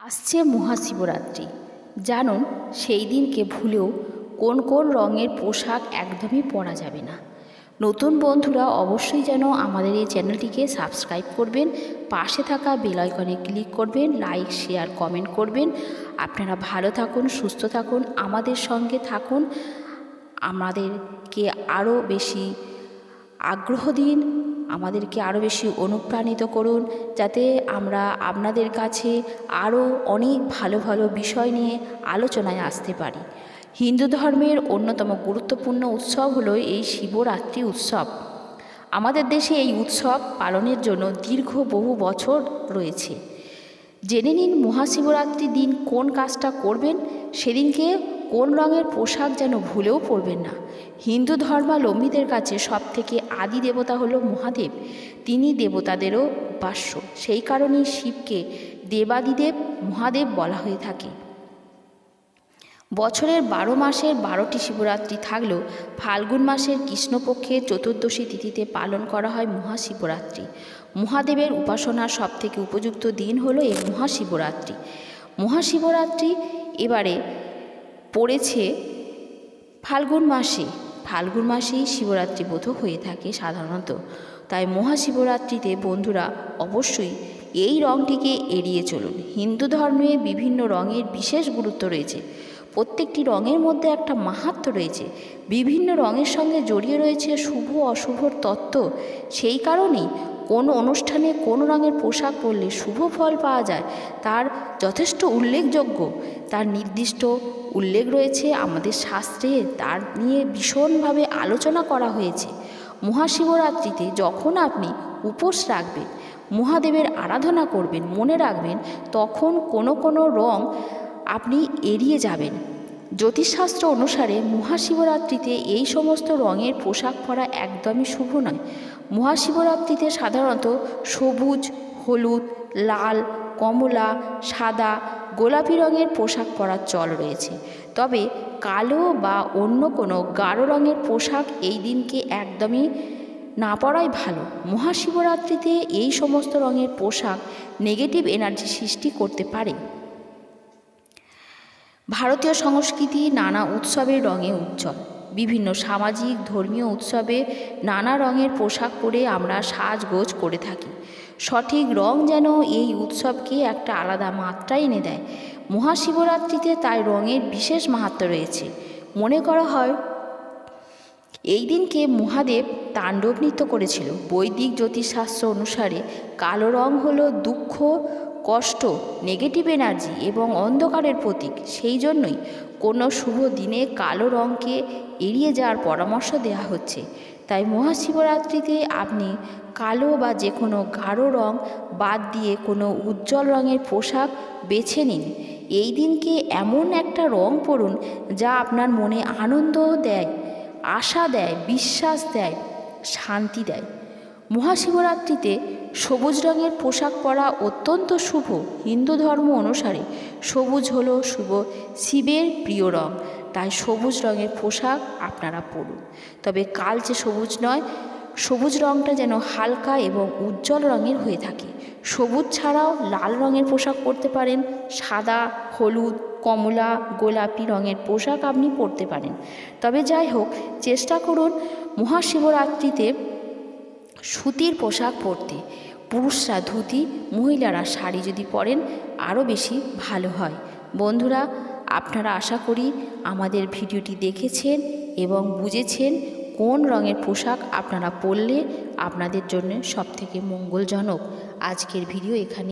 আসছে মহাশিবরাত্রি। জানুন, সেই দিনকে ভুলেও কোন কোন রঙের পোশাক একদমই পরা যাবে না। নতুন বন্ধুরা অবশ্যই যেন আমাদের এই চ্যানেলটিকে সাবস্ক্রাইব করবেন, পাশে থাকা বেল আইকনে ক্লিক করবেন, লাইক, শেয়ার, কমেন্ট করবেন। আপনারা ভালো থাকুন, সুস্থ থাকুন, আমাদের সঙ্গে থাকুন। আমাদেরকে আরও বেশি আগ্রহ দিন। আমাদেরকে আরও বেশি অনুপ্রাণিত করুন, যাতে আমরা আপনাদের কাছে আরও অনেক ভালো ভালো বিষয় নিয়ে আলোচনায় আসতে পারি। হিন্দু ধর্মের অন্যতম গুরুত্বপূর্ণ উৎসব হলো এই শিবরাত্রি উৎসব। আমাদের দেশে এই উৎসব পালনের জন্য দীর্ঘ বহু বছর রয়েছে। জেনে নিন মহাশিবরাত্রির দিন কোন কাজটা করবেন? সেদিনকে কোন রঙের পোশাক যেন ভুলেও পরবেন না। হিন্দু ধর্মাবলম্বীদের কাছে সবথেকে আদি দেবতা হলো মহাদেব। তিনি দেবতাদেরও উপাস্য। সেই কারণেই শিবকে দেবাদিদেব, মহাদেব বলা হয়ে থাকে। বছরের বারো মাসের বারোটি শিবরাত্রি থাকলেও ফাল্গুন মাসের কৃষ্ণপক্ষের চতুর্দশী তিথিতে পালন করা হয় মহাশিবরাত্রি। মহাদেবের উপাসনার সবথেকে উপযুক্ত দিন হলো এই মহাশিবরাত্রি। মহাশিবরাত্রি এবারে পড়েছে ফাল্গুন মাসে। ফাল্গুন মাসেই শিবরাত্রি বোধ হয়ে থাকে সাধারণত। তাই মহাশিবরাত্রিতে বন্ধুরা অবশ্যই এই রঙটিকে এড়িয়ে চলুন। হিন্দু ধর্মে বিভিন্ন রঙের বিশেষ গুরুত্ব রয়েছে। প্রত্যেকটি রঙের মধ্যে একটা মাহাত্ম্য রয়েছে। বিভিন্ন রঙের সঙ্গে জড়িয়ে রয়েছে শুভ অশুভর তত্ত্ব। সেই কারণেই কোনো অনুষ্ঠানে কোন রঙের পোশাক পরলে শুভ ফল পাওয়া যায়, তার যথেষ্ট উল্লেখযোগ্য। তার নির্দিষ্ট উল্লেখ রয়েছে আমাদের শাস্ত্রে, তার নিয়ে ভীষণভাবে আলোচনা করা হয়েছে। মহাশিবরাত্রিতে যখন আপনি উপোস রাখবেন, মহাদেবের আরাধনা করবেন, মনে রাখবেন, তখন কোনো কোনো রং আপনি এড়িয়ে যাবেন। জ্যোতিষশাস্ত্র অনুসারে মহাশিবরাত্রিতে এই সমস্ত রঙের পোশাক পরা একদমই শুভ নয়। মহাশিবরাত্রিতে সাধারণত সবুজ, হলুদ, লাল কমলা, সাদা, গোলাপি রঙের পোশাক পরার চল রয়েছে। তবে কালো বা অন্য কোনো গাঢ় রঙের পোশাক এই দিনকে একদমই না পরাই ভালো। মহাশিবরাত্রিতে এই সমস্ত রঙের পোশাক নেগেটিভ এনার্জি সৃষ্টি করতে পারে। ভারতীয় সংস্কৃতি নানা উৎসবের রঙে উজ্জ্বল। বিভিন্ন সামাজিক ধর্মীয় উৎসবে নানা রঙের পোশাক পরে আমরা সাজগোজ করে থাকি। সঠিক রং যেন এই উৎসবকে একটা আলাদা মাত্রা এনে দেয়। মহাশিবরাত্রিতে তাই রঙের বিশেষ মাহাত্ম রয়েছে। মনে করা হয়, এই দিনকে মহাদেব তাণ্ডব নৃত্য করেছিল। বৈদিক জ্যোতিষশাস্ত্র অনুসারে কালো রং হলো দুঃখ কষ্ট নেগেটিভ এনার্জি এবং অন্ধকারের প্রতীক। সেই জন্যই কোনো শুভ দিনে কালো রঙকে এড়িয়ে যাওয়ার পরামর্শ দেওয়া হচ্ছে। তাই মহাশিবরাত্রিতে আপনি কালো বা যে কোনো গাঢ় রং বাদ দিয়ে কোনো উজ্জ্বল রঙের পোশাক বেছে নিন। এই দিনকে এমন একটা রং পরুন যা আপনার মনে আনন্দ দেয়, আশা দেয়, বিশ্বাস দেয়, শান্তি দেয়। মহাশিবরাত্রিতে সবুজ রঙের পোশাক পরা অত্যন্ত শুভ হিন্দু ধর্ম অনুসারে সবুজ হলো শুভ শিবের প্রিয় রং। তাই সবুজ রঙের পোশাক আপনারা পরুন। তবে কালচে সবুজ নয়, সবুজ রঙটা যেন হালকা এবং উজ্জ্বল রঙের হয়ে থাকে। সবুজ ছাড়াও লাল রঙের পোশাক পরতে পারেন, সাদা, হলুদ, কমলা, গোলাপি রঙের পোশাক আপনি পরতে পারেন। তবে যাই হোক, চেষ্টা করুন মহাশিবরাত্রিতে সুতির পোশাক পরতে। পুরুষরা ধুতি, মহিলারা শাড়ি যদি পরেন, আরও বেশি ভালো হয়। বন্ধুরা, আপনারা আশা করি আমাদের ভিডিওটি দেখেছেন এবং বুঝেছেন কোন রঙের পোশাক আপনারা পরলে আপনাদের জন্য সবথেকে মঙ্গলজনক। আজকের ভিডিও এখানে